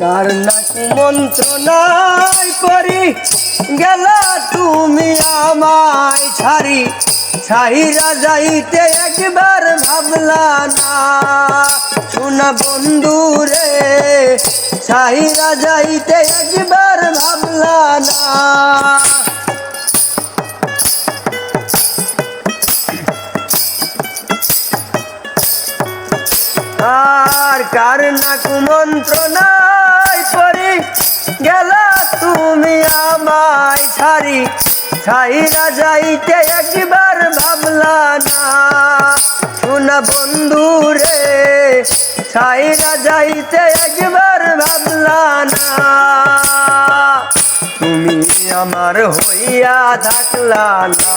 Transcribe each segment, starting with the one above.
কার নাকি মন্ত্রণায় করি গেলা তুমি আমায় ছাড়ি? ছাইরা যাইতে একবার ভাবলা না। শোনা বন্ধু রে, ছাইরা যাইতে একবার ভাবলা না। আর কার না গেলা তুমি আমায় ছাড়ি। ছাইরা যাইতে একবার ভাবলা না। শোনা বন্ধু রে, ছাইরা যাইতে একবার ভাবলা না। তুমি আমার হইয়া থাকলা না।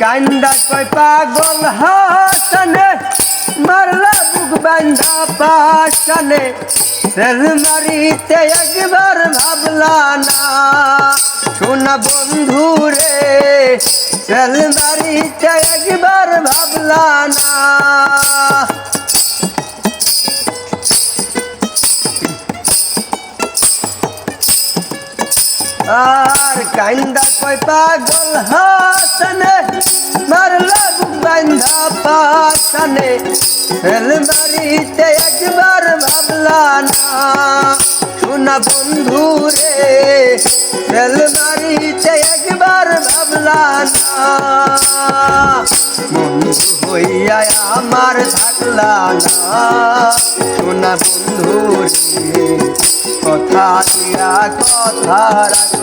কান্দা কয় পাগল হাসনে, মারলা বুক বান্ধা পাশনে। তেল মারিতে একবার ভাবলা না, শোনা বন্ধু রে তেল মারিতে একবার ভাবলা না। আর কান্দা কয় পাগল হাসনে, মারলা বান্ধা পাশনে। ফেল মারিতে একবার ভাবলা না, শোনা বন্ধু রে ফেল মারিতে একবার ভাবলা না। বন্ধু হইয়া আমার থাকলা না, শোনা বন্ধু রে, কথা দিয়া কথা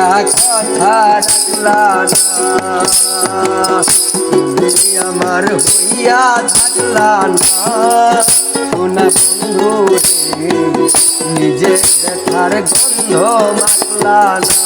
কথা তুমি আমার হইয়া থাকলা না বন্ধু নিজে দেখার গন্ধ মাখলা না